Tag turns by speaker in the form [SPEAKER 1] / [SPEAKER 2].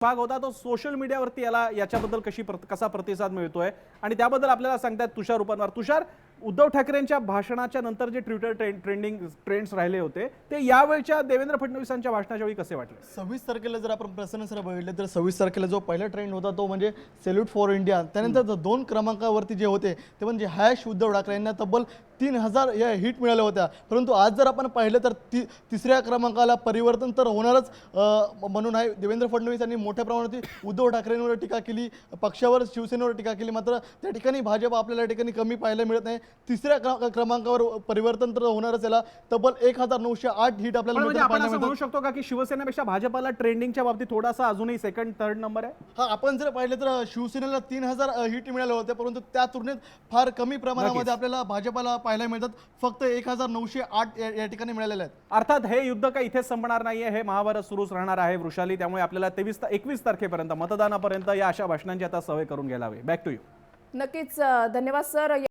[SPEAKER 1] भाग होता तो सोशल मीडियावरती याला याच्याबद्दल कशी प्रत- कसा प्रतिसाद मिळतोय? आणि त्याबद्दल आपल्याला सांगतायत तुषार उपनवार तुषार उद्धव ठाकरेंच्या भाषणाच्या नंतर जे ट्विटर ट्रेंड ट्रेंडिंग ट्रेंड्स राहिले होते ते यावेळच्या देवेंद्र फडणवीसांच्या भाषणाच्या वेळी कसे वाटले?
[SPEAKER 2] सव्वीस तारखेला जर आपण प्रसन्न सर बघितले तर सव्वीस तारखेला जो पहिला ट्रेंड होता तो म्हणजे सेल्यूट फॉर इंडिया त्यानंतर दोन क्रमांकावरती जे होते ते म्हणजे हॅश उद्धव ठाकरे यांना तब्बल तीन हजार या हिट मिळाल्या होत्या. परंतु आज जर आपण पाहिलं तर ती तिसऱ्या क्रमांकाला परिवर्तन तर होणारच म्हणून आहे. देवेंद्र फडणवीस यांनी मोठ्या प्रमाणात उद्धव ठाकरेंवर टीका केली पक्षावर शिवसेनेवर टीका केली मात्र त्या ठिकाणी भाजप आपल्याला ठिकाणी कमी पाहायला मिळत नाही. तिसऱ्या क्र- क्रमांकावर परिवर्तन तर होणारच याला. तब्बल एक हजार नऊशे आठ हिट आपल्याला
[SPEAKER 1] म्हणजे
[SPEAKER 2] मिळताना
[SPEAKER 1] आपण
[SPEAKER 2] पाहायला
[SPEAKER 1] असं
[SPEAKER 2] मिळतात.
[SPEAKER 1] म्हणू शकतो का की शिवसेनेपेक्षा भाजपाला ट्रेंडिंगच्या बाबतीत थोडासा अजूनही सेकंड थर्ड नंबर आहे?
[SPEAKER 2] हा आपण जर पाहिलं तर शिवसेनेला तीन हजार हिट मिळाले होते परंतु त्या तुलनेत फार कमी प्रमाणामध्ये आपल्याला भाजपाला पाहायला मिळतात. फक्त एक हजार नऊशे आठ या या ठिकाणी मिळालेले आहेत.
[SPEAKER 1] अर्थात हे युद्ध काही इथेच संपणार नाहीये हे महाभारत सुरूच राहणार आहे वृषाली. त्यामुळे आपल्याला तेवीस एकवीस तारखेपर्यंत मतदानापर्यंत या अशा भाषणांची आता सवय करून घ्यायला हवी. बॅक टू यू
[SPEAKER 3] नक्कीच अ, धन्यवाद सर.